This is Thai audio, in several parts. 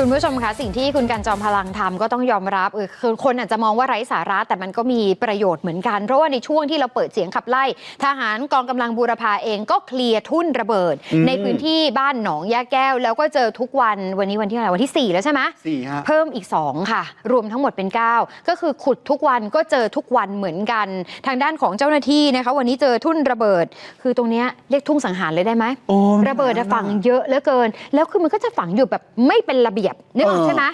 คุณผู้ชมคะสิ่งที่คุณกันจอมพลังทำก็ต้องยอมรับเออคือคนอาจจะมองว่าไร้สาระแต่มันก็มีประโยชน์เหมือนกัน เพราะว่าในช่วงที่เราเปิดเสียงขับไล่ ทหารกองกำลังบูรพาเองก็เคลียร์ทุ่นระเบิดอืมในพื้นที่บ้านหนองยาแก้ว แล้วก็เจอทุกวันวันนี้วันที่อะไรวันที่ 4 แล้วใช่ไหมสี่ฮะเพิ่มอีก 2 ค่ะ รวมทั้งหมดเป็น 9 ก็คือขุดทุกวันก็เจอทุกวันเหมือนกัน ทางด้านของเจ้าหน้าที่นะคะวันนี้เจอทุ่นระเบิด คือตรงเนี้ยเรียกทุ่งสังหารเลยได้ไหมโอ้ระเบิดอะฝังเยอะเหลือเกิน แล้วคือมันก็จะฝังอยู่แบบไม่เป็นระเบียบนึกออกเออใช่ไหม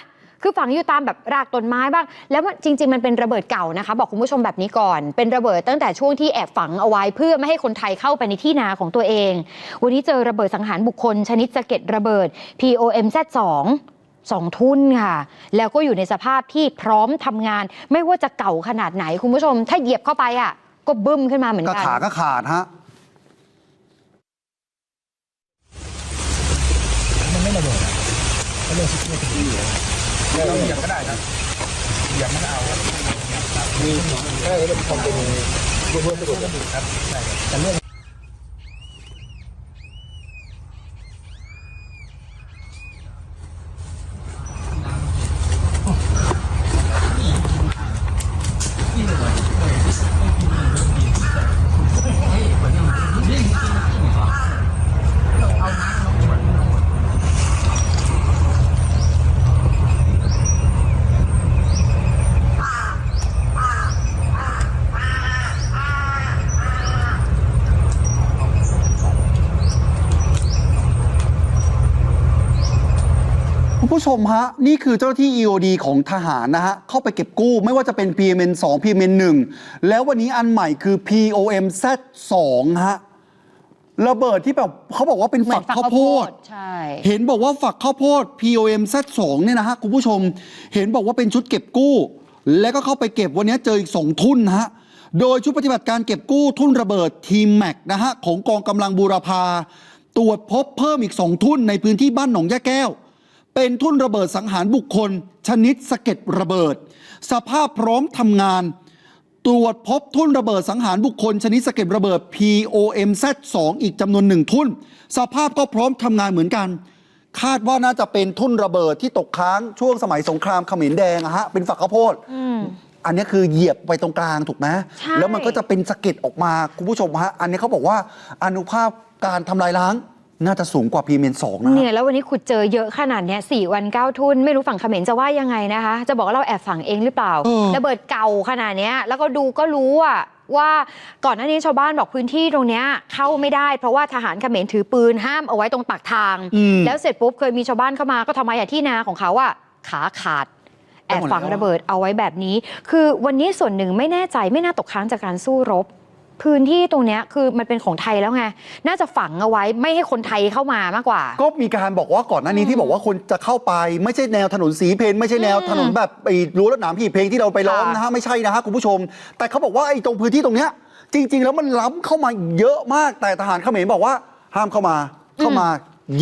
คือฝังอยู่ตามแบบรากต้นไม้บ้าง แล้วมันจริง ๆ มันเป็นระเบิดเก่านะคะ บอกคุณผู้ชมแบบนี้ก่อน เป็นระเบิดตั้งแต่ช่วงที่แอบฝังเอาไว้เพื่อไม่ให้คนไทยเข้าไปในที่นาของตัวเอง วันนี้เจอระเบิดสังหารบุคคล ชนิดสะเก็ดระเบิด POMZ2 สองทุ่นค่ะ แล้วก็อยู่ในสภาพที่พร้อมทำงาน ไม่ว่าจะเก่าขนาดไหนคุณผู้ชม ถ้าเหยียบเข้าไปอะ ก็บึ้มขึ้นมาเหมือนกระกันขาก็ขาดฮะมันไม่ระเบิดอะ เขาเรียกซิกเนเจอร์อยู่เราเหยียบก็ได้ครับเหยียบไม่ได้เอาครับมีใช่ก็ทำเป็นรูปเพื่อสะดวกครับใช่ครับแต่เรื่องคุณ ผู้ชมฮะ นี่คือเจ้าหน้าที่ EOD ของทหารนะฮะ เข้าไปเก็บกู้ไม่ว่าจะเป็น PMN 2 PMN 1 แล้ววันนี้อันใหม่คือ POMZ 2ฮะระเบิดที่แบบเขาบอกว่าเป็นเหมืฝัอนกฝักข้าวข้าวโพโพดดใช่ เห็นบอกว่าฝักข้าวโพด POMZ 2เนี่ยนะฮะ คุณผู้ชม เห็นบอกว่าเป็นชุดเก็บกู้ แล้วก็เข้าไปเก็บวันนี้เจออีก2ทุ่นนะฮะโดยชุดปฏิบัติการเก็บกู้ทุ่นระเบิดทีมแม็กนะฮะของกองกำลังบูรพาตรวจพบเพิ่มอีก2ทุ่นในพื้นที่บ้านหนองยะแก้ว เป็นทุ่นระเบิดสังหารบุคคล ชนิดสะเก็ดระเบิด สภาพพร้อมทำงาน ตรวจพบทุ่นระเบิดสังหารบุคคล ชนิดสะเก็ดระเบิด POMZ2 อีกจำนวนหนึ่งทุ่น สภาพก็พร้อมทำงานเหมือนกัน คาดว่าน่าจะเป็นทุ่นระเบิดที่ตกค้างช่วงสมัยสงครามเขมรแดงอะฮะเป็นฝักข้าวโพดอันนี้คือเหยียบไปตรงกลางถูกไหมใช่แล้วมันก็จะเป็นสะเก็ดออกมาคุณผู้ชมฮะอันนี้เขาบอกว่าอนุภาพการทำลายล้าง น่าจะสูงกว่า PM 2นะฮะเนี่ยแล้ววันนี้ขุดเจอเยอะขนาดเนี้ยสี่วันเก้าทุน ไม่รู้ฝั่งเขมรจะว่ายังไงนะคะ จะบอกว่าเราแอบฝังเองหรือเปล่าเออระเบิดเก่าขนาดเนี้ยแล้วก็ดูก็รู้อะว่าก่อนหน้านี้ชาวบ้านบอกพื้นที่ตรงเนี้ยเข้าไม่ได้ เพราะว่าทหารเขมรถือปืนห้ามเอาไว้ตรงปากทางอืมแล้วเสร็จปุ๊บเคยมีชาวบ้านเข้ามาก็ทำไมอะที่นาของเขาอะขาขาดแอบฝังระเบิดเอาไว้แบบนี้ คือวันนี้ส่วนหนึ่งไม่แน่ใจไม่น่าตกค้างจากการสู้รบ พื้นที่ตรงเนี้ยคือมันเป็นของไทยแล้วไง น่าจะฝังเอาไว้ไม่ให้คนไทยเข้ามามากกว่า ก็มีการบอกว่าก่อนหน้านี้ที่บอกว่าคนจะเข้าไป ไม่ใช่แนวถนนสีเพนไม่ใช่แนวถนนแบบไอ้รั้วรวดหนามหีบเพลงที่เราไปล้อมค่ะนะฮะไม่ใช่นะฮะคุณผู้ชม แต่เขาบอกว่าไอ้ตรงพื้นที่ตรงเนี้ยจริง ๆ แล้วมันล้ำเข้ามาเยอะมากแต่ทหารเขมรบอกว่าห้ามเข้ามาเข้ามา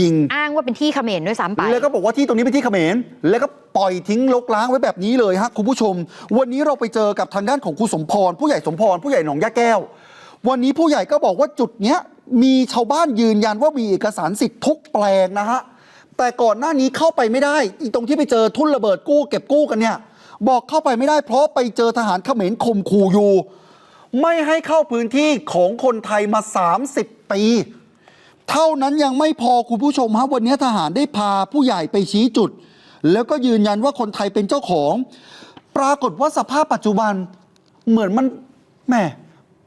ยิง อ้างว่าเป็นที่เขมรด้วยซ้ำไป แล้วก็บอกว่าที่ตรงนี้เป็นที่เขมร แล้วก็ปล่อยทิ้งลกล้างไว้แบบนี้เลยฮะคุณผู้ชม วันนี้เราไปเจอกับทางด้านของครูสมพร ผู้ใหญ่สมพร ผู้ใหญ่หนองยะแก้ว วันนี้ผู้ใหญ่ก็บอกว่าจุดเนี้ยมีชาวบ้านยืนยันว่ามีเอกสารสิทธิ์ทุกแปลงนะฮะ แต่ก่อนหน้านี้เข้าไปไม่ได้อีตรงที่ไปเจอทุ่นระเบิดกู้เก็บกู้กันเนี่ย บอกเข้าไปไม่ได้เพราะไปเจอทหารเขมรข่มขู่อยู่ ไม่ให้เข้าพื้นที่ของคนไทยมา 30 ปี เท่านั้นยังไม่พอคุณผู้ชมฮะวันนี้ทหารได้พาผู้ใหญ่ไปชี้จุด แล้วก็ยืนยันว่าคนไทยเป็นเจ้าของ ปรากฏว่าสภาพปัจจุบันเหมือนมันแหม่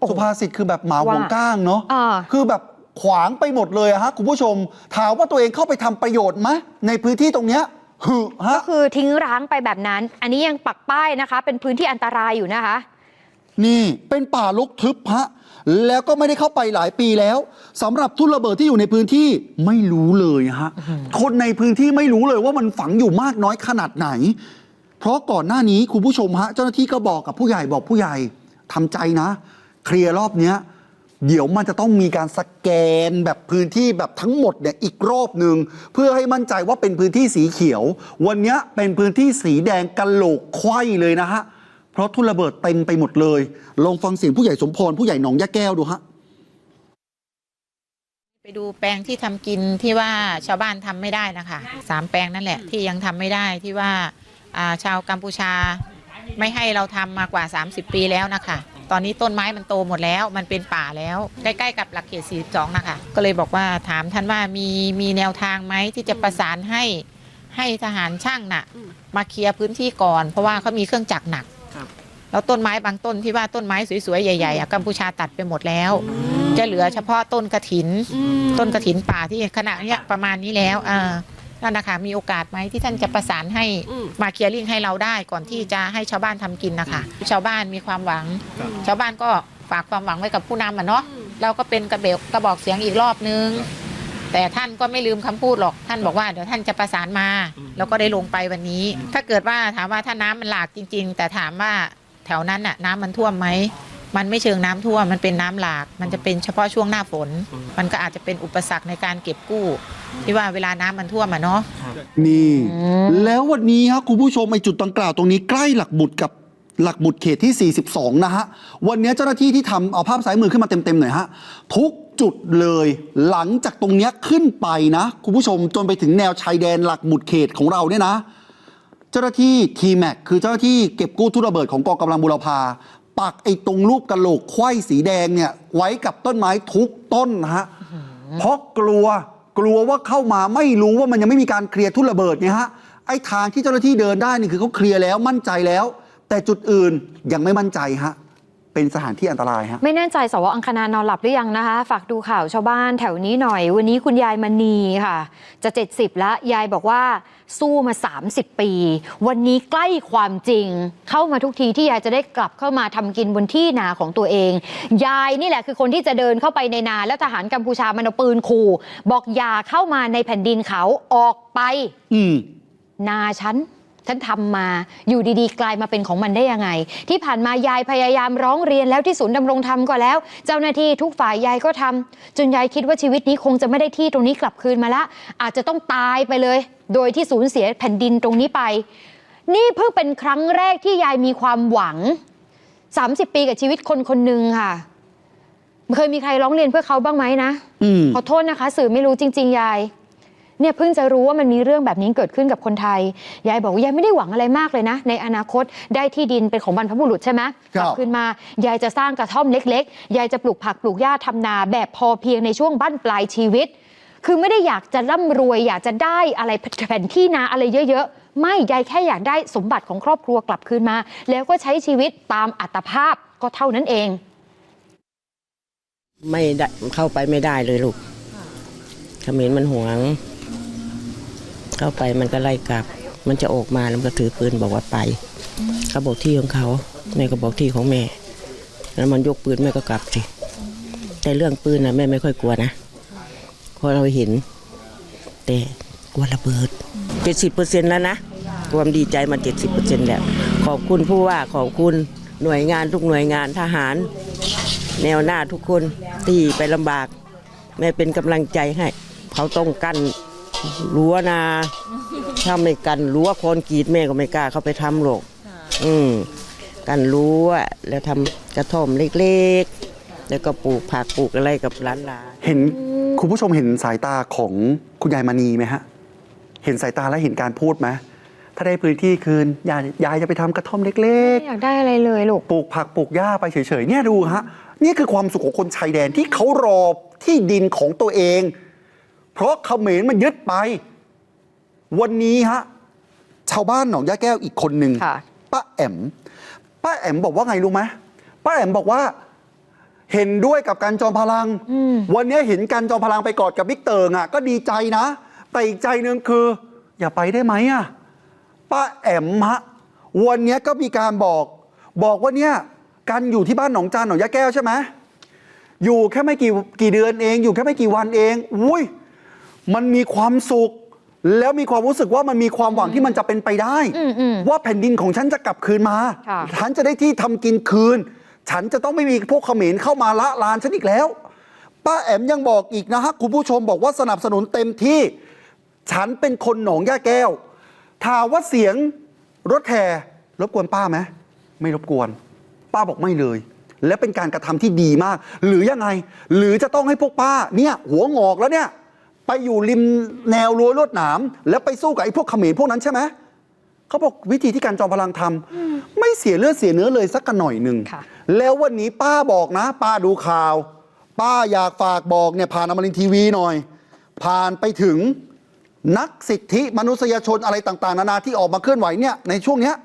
สุภาษิตคือแบบหมาหวงว่าก้างเนาะอ่าคือแบบขวางไปหมดเลยอะฮะคุณผู้ชม ถามว่าตัวเองเข้าไปทำประโยชน์ไหมในพื้นที่ตรงเนี้ยหึฮะก็คือทิ้งร้างไปแบบนั้น อันนี้ยังปักป้ายนะคะ เป็นพื้นที่อันตรายอยู่นะคะ นี่เป็นป่ารกทึบฮะ แล้วก็ไม่ได้เข้าไปหลายปีแล้วสำหรับทุ่นระเบิดที่อยู่ในพื้นที่ไม่รู้เลยฮะคนในพื้นที่ไม่รู้เลยว่ามันฝังอยู่มากน้อยขนาดไหน เพราะก่อนหน้านี้คุณผู้ชมฮะเจ้าหน้าที่ก็บอกกับผู้ใหญ่บอกผู้ใหญ่ทำใจนะ เคลียร์รอบเนี้ยเดี๋ยวมันจะต้องมีการสแกนแบบพื้นที่แบบทั้งหมดเนี่ยอีกรอบหนึ่งเพื่อให้มั่นใจว่าเป็นพื้นที่สีเขียว วันเนี้ยเป็นพื้นที่สีแดงกะโหลกไขว้เลยนะฮะ เพราะทุ่นระเบิดเต็มไปหมดเลย ลองฟังเสียงผู้ใหญ่สมพรผู้ใหญ่หนองยะแก้วดูฮะ ไปดูแปลงที่ทำกินที่ว่าชาวบ้านทำไม่ได้นะคะสามแปลงนั่นแหละที่ยังทำไม่ได้ที่ว่าอ่าชาวกัมพูชาไม่ให้เราทำมากว่า 30 ปีแล้วนะคะ ตอนนี้ต้นไม้มันโตหมดแล้ว มันเป็นป่าแล้ว ใกล้ๆกับหลักเขต 42 นะคะ ก็เลยบอกว่าถามท่านว่ามีมีแนวทางไหมที่จะประสานให้ให้ทหารช่างน่ะ มาเคลียร์พื้นที่ก่อน เพราะว่าเขามีเครื่องจักรหนัก แล้วต้นไม้บางต้นที่ว่าต้นไม้สวยๆ ใหญ่ๆอะกัมพูชาตัดไปหมดแล้ว จะเหลือเฉพาะต้นกระถิน ต้นกระถินป่าที่ขนาดเนี้ยประมาณนี้แล้วอ่านั่นนะคะมีโอกาสไหมที่ท่านจะประสานให้มาเคลียร์ลิงให้เราได้ก่อนที่จะให้ชาวบ้านทำกินนะคะ ชาวบ้านมีความหวัง ชาวบ้านก็ฝากความหวังไว้กับผู้นำอะเนาะเราก็เป็นกระเบกกระบอกเสียงอีกรอบนึง แต่ท่านก็ไม่ลืมคำพูดหรอก ท่านบอกว่าเดี๋ยวท่านจะประสานมา แล้วก็ได้ลงไปวันนี้ ถ้าเกิดว่าถามว่าถ้าน้ำมันหลากจริง ๆ แต่ถามว่า แถวนั้นน่ะน้ำมันท่วมไหมมันไม่เชิงน้ำท่วมมันเป็นน้ำหลาก มันจะเป็นเฉพาะช่วงหน้าฝน มันก็อาจจะเป็นอุปสรรคในการเก็บกู้ ที่ว่าเวลาน้ำมันท่วมอะเนาะนี่อืมแล้ววันนี้ฮะคุณผู้ชมไอจุดดังกล่าวตรงนี้ใกล้หลักบุตรกับหลักบุตรเขตที่ 42 นะฮะ วันนี้เจ้าหน้าที่ที่ทำเอาภาพซ้ายมือขึ้นมาเต็มๆหน่อยฮะ ทุกจุดเลย หลังจากตรงเนี้ยขึ้นไปนะ คุณผู้ชมจนไปถึงแนวชายแดนหลักบุตรเขตของเราเนี่ยนะเจ้าหน้าที่ทีแม็กคือเจ้าหน้าที่เก็บกู้ทุนระเบิดของกองกำลังบุรพาปักไอ้ตรงรูปกระโหลกไขว้สีแดงเนี่ยไว้กับต้นไม้ทุกต้นนะฮะเพราะกลัวกลัวว่าเข้ามาไม่รู้ว่ามันยังไม่มีการเคลียร์ทุ่นระเบิดไงฮะไอ้ทางที่เจ้าหน้าที่เดินได้นี่คือเขาเคลียร์แล้วมั่นใจแล้ว แต่จุดอื่นยังไม่มั่นใจฮะ เป็นสถานที่อันตรายฮะ ไม่แน่ใจสวอังคณานอนหลับหรือยังนะคะ ฝากดูข่าวชาวบ้านแถวนี้หน่อย วันนี้คุณยายมณีค่ะ จะ 70 แล้ว ยายบอกว่าสู้มา 30 ปี วันนี้ใกล้ความจริง เข้ามาทุกทีที่ยายจะได้กลับเข้ามาทำกินบนที่นาของตัวเอง ยายนี่แหละคือคนที่จะเดินเข้าไปในนาแล้วทหารกัมพูชามันเอาปืนขู่ บอกอย่าเข้ามาในแผ่นดินเขาออกไป อืมนาฉัน ฉันทำมาอยู่ดีๆ กลายมาเป็นของมันได้ยังไง ที่ผ่านมายายพยายามร้องเรียนแล้วที่ศูนย์ดำรงธรรมก็แล้ว เจ้าหน้าที่ทุกฝ่ายยายก็ทำจนยายคิดว่าชีวิตนี้คงจะไม่ได้ที่ตรงนี้กลับคืนมาละ อาจจะต้องตายไปเลย โดยที่สูญเสียแผ่นดินตรงนี้ไป นี่เพิ่งเป็นครั้งแรกที่ยายมีความหวัง 30 ปีกับชีวิตคนคนหนึ่งค่ะเคยมีใครร้องเรียนเพื่อเขาบ้างไหมนะอืมขอโทษนะคะ สื่อไม่รู้จริง ๆ ยาย เนี่ยเพิ่งจะรู้ว่ามันมีเรื่องแบบนี้เกิดขึ้นกับคนไทย ยายบอกว่ายายไม่ได้หวังอะไรมากเลยนะ ในอนาคตได้ที่ดินเป็นของบรรพบุรุษใช่ไหมครับกลัคืนมายายจะสร้างกระท่อมเล็ก ๆ ยายจะปลูกผักปลูกหญ้าทำนาแบบพอเพียงในช่วงบั้นปลายชีวิต คือไม่ได้อยากจะร่ำรวย อยากจะได้อะไรแผ่นที่นาอะไรเยอะๆ ไม่ยายแค่อยากได้สมบัติของครอบครัวกลับคืนมา แล้วก็ใช้ชีวิตตามอัตภาพก็เท่านั้นเอง ไม่ได้เข้าไปไม่ได้เลยลูกเขมรมันหวง เข้าไปมันก็ไล่กลับ มันจะออกมาแล้วมันก็ถือปืนบอกว่าไปเขาบอกที่ของเขาแม่ก็บอกที่ของแม่ แล้วมันยกปืนแม่ก็กลับสิแต่เรื่องปืนนะแม่ไม่ค่อยกลัวนะเพราะเราเห็น แต่กลัวระเบิดเจ็ดสิบเปอร์เซ็นแล้วนะความดีใจมันเจ็ดสิบเปอร์เซ็นแล้วขอบคุณผู้ว่าขอบคุณหน่วยงานทุกหน่วยงานทหาร แนวหน้าทุกคนที่ไปลำบาก แม่เป็นกำลังใจให้ เขาต้องกัน รั้วนาถ้าไม่กันรั้วคอนกรีตแม่ก็ไม่กล้าเข้าไปทำหรอกอืมกันรั้วแล้วทำกระท่อมเล็กๆ แล้วก็ปลูกผักปลูกอะไรกับหลานๆเห็นคุณผู้ชมเห็นสายตาของคุณยายมณีไหมฮะ เห็นสายตาและเห็นการพูดไหมถ้าได้พื้นที่คืนยายยายจะไปทำกระท่อมเล็ก ไม่อยากได้อะไรเลยลูก ๆ ปลูกผักปลูกหญ้าไปเฉยๆเนี่ยดูฮะ นี่คือความสุขของคนชายแดนที่เขารอที่ดินของตัวเอง เพราะเขมรมันยึดไป วันนี้ฮะชาวบ้านหนองยาแก้วอีกคนหนึ่งค่ะป้าแอมป้าแอมบอกว่าไงรู้ไหมป้าแอมบอกว่า เห็นด้วยกับการจอมพลังอืมวันนี้เห็นการจอมพลังไปกอดกับบิ๊กเติงอะก็ดีใจนะ แต่อีกใจหนึ่งคือ อย่าไปได้ไหมอะป้าแอมฮะวันนี้ก็มีการบอก บอกว่าเนี่ยการอยู่ที่บ้านหนองจานหนองยาแก้วใช่ไหมอยู่แค่ไม่กี่กี่เดือนเอง อยู่แค่ไม่กี่วันเอง อุ้ย มันมีความสุข แล้วมีความรู้สึกว่ามันมีความหวังที่มันจะเป็นไปได้ อืมอืมว่าแผ่นดินของฉันจะกลับคืนมา ค่ะ ฉันจะได้ที่ทำกินคืน ฉันจะต้องไม่มีพวกเขมรเข้ามาละลานฉันอีกแล้ว ป้าแอมยังบอกอีกนะฮะคุณผู้ชมบอกว่าสนับสนุนเต็มที่ ฉันเป็นคนหนองย่าแก้วถามว่าเสียงรถแห่รบกวนป้าไหมไม่รบกวน ป้าบอกไม่เลย และเป็นการกระทำที่ดีมาก หรือยังไง หรือจะต้องให้พวกป้าเนี่ยหัวงอกแล้วเนี่ย ไปอยู่ริมแนวรั้วลวดหนาม แล้วไปสู้กับไอ้พวกเขมรพวกนั้นใช่ไหมเขาบอกวิธีที่การจอมพลังทำไม่เสียเลือดเสียเนื้อเลยสักกันหน่อยหนึ่งค่ะ แล้ววันนี้ป้าบอกนะ ป้าดูข่าว ป้าอยากฝากบอกเนี่ยผ่านอมรินทร์ทีวีหน่อย ผ่านไปถึงนักสิทธิมนุษยชนอะไรต่างๆ นานาที่ออกมาเคลื่อนไหวเนี่ยในช่วงเนี้ย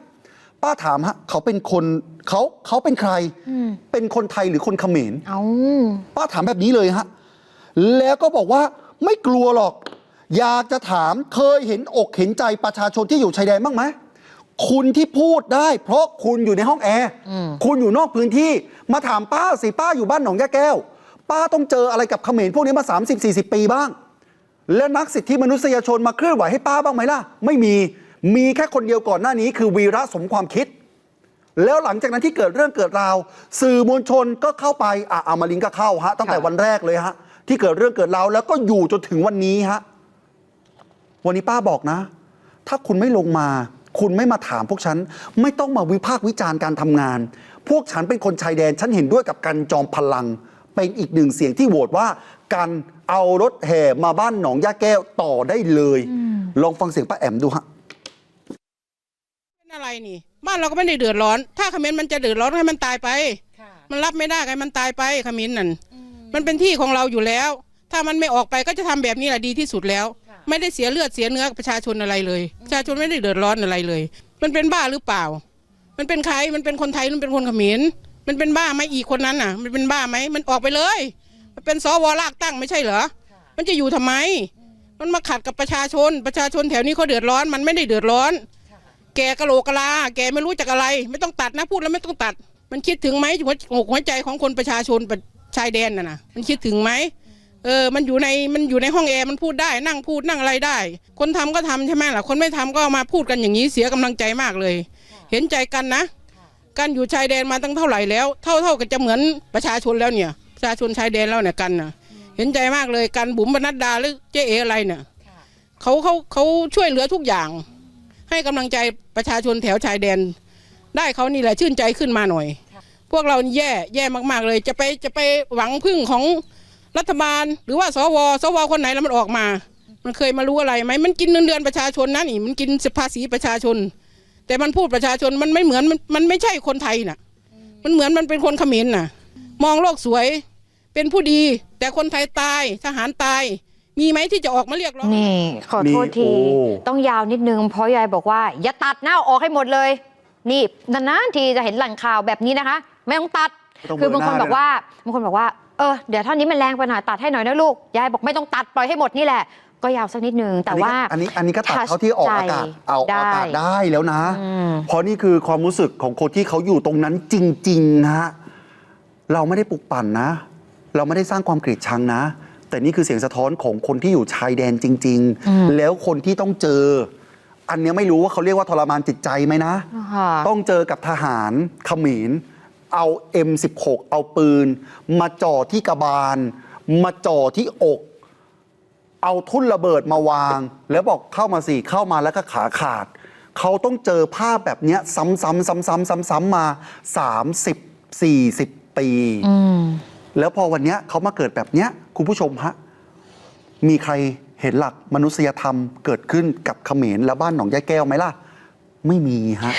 ป้าถามฮะเขาเป็นคนเขาเขาเป็นใครเป็นคนไทยหรือคนเขมร เอา ป้าถามแบบนี้เลยฮะ แล้วก็บอกว่า ไม่กลัวหรอก อยากจะถามเคยเห็นอกเห็นใจประชาชนที่อยู่ชายแดนบ้างไหมคุณที่พูดได้ เพราะคุณอยู่ในห้องแอร์คุณอยู่นอกพื้นที่มาถามป้าสิป้าอยู่บ้านหนองยาแก้ว ป้าต้องเจออะไรกับเขมรพวกนี้มา 30-40 ปีบ้าง และนักสิทธิมนุษยชนมาเคลื่อนไหวให้ป้าบ้างไหมล่ะ ไม่มีมีแค่คนเดียวก่อนหน้านี้คือวีระสมความคิด แล้วหลังจากนั้นที่เกิดเรื่องเกิดราว สื่อมวลชนก็เข้าไปอะอามารินก็เข้าฮะตั้งแต่ค่ะวันแรกเลยฮะ ที่เกิดเรื่องเกิดราวแล้วก็อยู่จนถึงวันนี้ฮะวันนี้ป้าบอกนะ ถ้าคุณไม่ลงมา คุณไม่มาถามพวกฉัน ไม่ต้องมาวิพากษ์วิจารณ์การทำงาน พวกฉันเป็นคนชายแดน ฉันเห็นด้วยกับการจอมพลัง เป็นอีกหนึ่งเสียงที่โหวตว่า การเอารถแห่มาบ้านหนองย่าแก้วต่อได้เลย ลองฟังเสียงป้าแอมดูฮะเป็นอะไรนี่ บ้านเราก็ไม่ได้เดือดร้อน ถ้าเขมรมันจะเดือดร้อนให้มันตายไป มันรับไม่ได้ให้มันตายไปเขมรนั่น มันเป็นที่ของเราอยู่แล้ว ถ้ามันไม่ออกไปก็จะทำแบบนี้แหละดีที่สุดแล้ว ไม่ได้เสียเลือดเสียเนื้อกับประชาชนอะไรเลย ประชาชนไม่ได้เดือดร้อนอะไรเลย มันเป็นบ้าหรือเปล่า มันเป็นใครมันเป็นคนไทยมันเป็นคนเขมรมันเป็นบ้าไหมอีกคนนั้นน่ะ มันเป็นบ้าไหมมันออกไปเลยมันเป็นสวลากตั้งไม่ใช่เหรอมันจะอยู่ทำไม มันมาขัดกับประชาชน ประชาชนแถวนี้เขาเดือดร้อน มันไม่ได้เดือดร้อน แกกะโหลกกะลา แกไม่รู้จักอะไร ไม่ต้องตัดนะพูดแล้วไม่ต้องตัด มันคิดถึงไหมหัวอกหัวใจของคนประชาชนประ ชายแดนน่ะนะมันคิดถึงไหมเออ มันอยู่ใน มันอยู่ในห้องแอร์ มันพูดได้ นั่งพูด นั่งอะไรได้ คนทำก็ทำใช่ไหมล่ะ คนไม่ทำก็มาพูดกันอย่างนี้ เสียกำลังใจมากเลย เห็นใจกันนะกันอยู่ชายแดนมาตั้งเท่าไหร่แล้ว เท่าเท่ากับจะเหมือนประชาชนแล้วเนี่ย ประชาชนชายแดนแล้วเนี่ยกันน่ะเห็นใจมากเลยกันบุ๋มบรรณดดาหรือเจ๊เออะไรเนี่ยเขาเขาเขาช่วยเหลือทุกอย่าง ให้กำลังใจประชาชนแถวชายแดน ได้เขานี่แหละชื่นใจขึ้นมาหน่อย พวกเรานี่แย่แย่มากๆเลย จะไปจะไปหวังพึ่งของรัฐบาล หรือว่าสวสวคนไหนแล้วมันออกมา มันเคยมารู้อะไรไหมมันกินเงินเดือนประชาชนนะนี่มันกินภาษีประชาชน แต่มันพูดประชาชนมันไม่เหมือนมันมันไม่ใช่คนไทยน่ะ มันเหมือนมันเป็นคนเขมรน่ะ มองโลกสวยเป็นผู้ดี แต่คนไทยตายทหารตายมีไหมที่จะออกมาเรียกร้องนี่ขอโทษนี่ทีโอ้ต้องยาวนิดนึงเพราะยายบอกว่า อย่าตัดหน้าออกให้หมดเลย นี่นานๆทีจะเห็นหลังข่าวแบบนี้นะคะ ไม่ต้องตัดไม่ต้องคือบางคนเบลอหน้าบอกว่าบางคนบอกว่าเออเดี๋ยวเท่านี้มันแรงไปหน่อยตัดให้หน่อยนะลูกยายบอกไม่ต้องตัดปล่อยให้หมดนี่แหละ ก็ยาวสักนิดนึงแต่ว่าอันนี้อันนี้ก็ตัดเขาที่ออกอากาศเอาออกอากาศได้แล้วนะ อืม เพราะนี่คือความรู้สึกของคนที่เขาอยู่ตรงนั้นจริงๆนะฮะเราไม่ได้ปลุกปั่นนะ เราไม่ได้สร้างความเกลียดชังนะ แต่นี่คือเสียงสะท้อนของคนที่อยู่ชายแดนจริง อืม ๆ แล้วคนที่ต้องเจอ อันเนี้ยไม่รู้ว่าเขาเรียกว่าทรมานจิตใจไหมนะ ค่ะ ต้องเจอกับทหารเขมร เอา M16 เอาปืน มาจ่อที่กระบาล มาจ่อที่อก เอาทุ่นระเบิดมาวาง แล้วบอกเข้ามาสิเข้ามาแล้วก็ขาขาด เขาต้องเจอภาพแบบเนี้ย ซ้ำๆซ้ำๆซ้ำๆมา 30 40 ปี อืม แล้วพอวันเนี้ยเขามาเกิดแบบเนี้ยคุณผู้ชมฮะ มีใครเห็นหลักมนุษยธรรมเกิดขึ้นกับเขมรและบ้านหนองยายแก้วไหมล่ะ ไม่มีฮะ